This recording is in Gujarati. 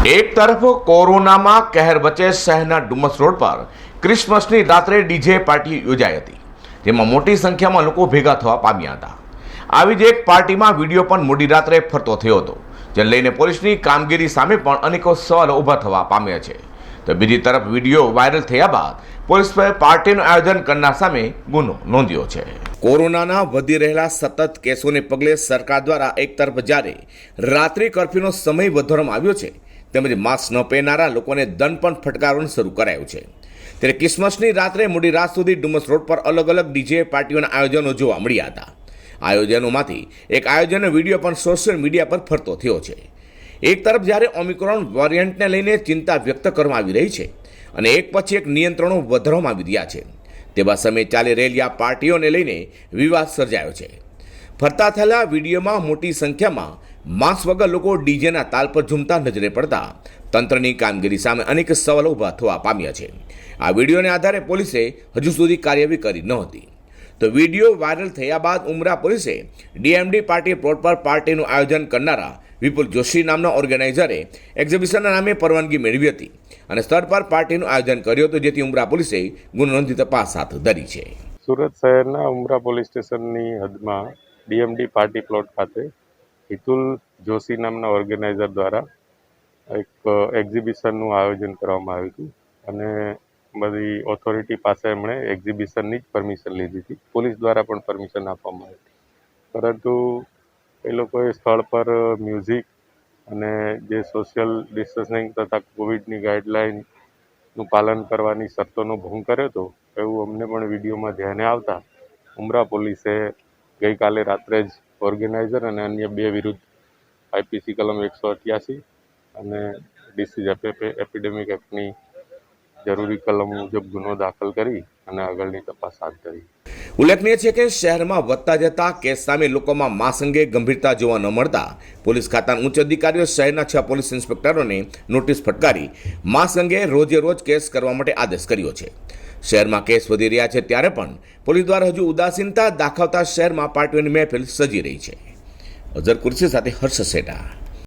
એક તરફ કોરોનામાં કહેર વચ્ચે શહેરના ડુમસ રોડ પર ક્રિસમસની રાત્રે ડીજે પાર્ટી યોજાઈ હતી, જેમાં મોટી સંખ્યામાં લોકો ભેગા થવા પામ્યા હતા. આવી જ એક પાર્ટીમાં વીડિયો પણ મોડી રાત્રે ફરતો થયો હતો, જેને લઈને પોલીસની કામગીરી સામે પણ અનેકો સવાલો ઊભા થવા પામ્યા છે. તો બીજી તરફ વીડિયો વાયરલ થયા બાદ પોલીસ પર પાર્ટીનું આયોજન કરનાર સામે ગુનો નોંધ્યો છે. કોરોનાના વધી રહેલા સતત કેસોને પગલે સરકાર દ્વારા એક તરફ જ્યારે રાત્રિ કર્ફ્યુનો સમય વધારવામાં આવ્યો છે તેમજ માસ્ક ન પહેરનારા લોકોને દંડ પણ ફટકારવાનું શરૂ કરાયું છે. ત્યારે ક્રિસમસની રાત્રે મોડી રાત સુધી ડુમસ રોડ પર અલગ અલગ ડીજે પાર્ટીઓના આયોજનો જોવા મળ્યા હતા. આયોજનોમાંથી એક આયોજનનો વીડિયો પણ સોશિયલ મીડિયા પર ફરતો થયો છે. એક તરફ જ્યારે ઓમિક્રોન વેરિયન્ટને લઈને ચિંતા વ્યક્ત કરવામાં આવી રહી છે અને એક પછી એક નિયંત્રણો વધારવામાં આવી રહ્યા છે. તેવા સમયે ચાલી રહેલી આ પાર્ટીઓને લઈને વિવાદ સર્જાયો છે. ફરતા થયેલા વિડીયોમાં મોટી સંખ્યામાં માસ્ક વગર લોકો ડીજેના તાલ પર ઝૂમતા નજરે પડતા તંત્રની કામગીરી સામે અનેક સવાલો ઊભા થવા પામ્યા છે. આ વિડીયોને આધારે પોલીસે હજુ સુધી કાર્યવાહી કરી નહોતી તો વીડિયો વાયરલ થયા બાદ ઉમરા પોલીસે ડીએમડી પાર્ટી પ્લોટ પર પાર્ટીનું આયોજન કરનારા વિપુલ જોશી નામના ઓર્ગેનાઇઝરે એક્ઝિબિશનના નામે પરવાનગી મેળવી હતી અને સ્થળ પર પાર્ટીનું આયોજન કર્યું હતું, જેથી ઉમરા પોલીસે ગુનો નોંધી તપાસ હાથ ધરી છે. સુરત શહેરના ઉમરા પોલીસ સ્ટેશનની હદમાં ડીએમડી પાર્ટી પ્લોટ ખાતે હિતુલ જોશી નામના ઓર્ગેનાઇઝર દ્વારા એક એક્ઝિબિશનનું આયોજન કરવામાં આવ્યું હતું. અને બધી ઓથોરિટી પાસે એમણે એક્ઝિબિશનની જ પરમિશન લીધી હતી. પોલીસ દ્વારા પણ પરમિશન આપવામાં આવી હતી. પરંતુ એ લોકોએ સ્થળ પર મ્યુઝિક અને જે સોશિયલ ડિસ્ટન્સિંગ તથા કોવિડની ગાઈડલાઇનનું પાલન કરવાની શરતોનો ભંગ કર્યો હતો, એવું અમને પણ વિડીયોમાં ધ્યાને આવતા ઉમરા પોલીસે ગઈકાલે રાત્રે જ ઓર્ગેનાઇઝર અને અન્ય બે વિરુદ્ધ આઈપીસી કલમ એકસો અઠ્યાસી અને ડિસીઝ એપિડેમિક એક્ટની જરૂરી કલમ મુજબ ગુનો દાખલ કરી અને આગળની તપાસ હાથ ધરી. ઉલ્લેખનીય છે કે શહેરમાં વધતા જતા કેસ સામે લોકોમાં માસ અંગે ગંભીરતા જોવા ન મળતા પોલીસ ખાતાના ઉચ્ચ અધિકારીઓ શહેરના છ પોલીસ ઇન્સ્પેક્ટરોને નોટિસ ફટકારી માસ અંગે રોજે રોજ કેસ કરવા માટે આદેશ કર્યો છે. શહેરમાં કેસ વધી રહ્યા છે ત્યારે પણ પોલીસ દ્વારા હજુ ઉદાસીનતા દાખવતા શહેરમાં પાર્ટીઓની મહેફિલ સજી રહી છે. અઝર કુર્સી સાથે હર્ષ સેટા.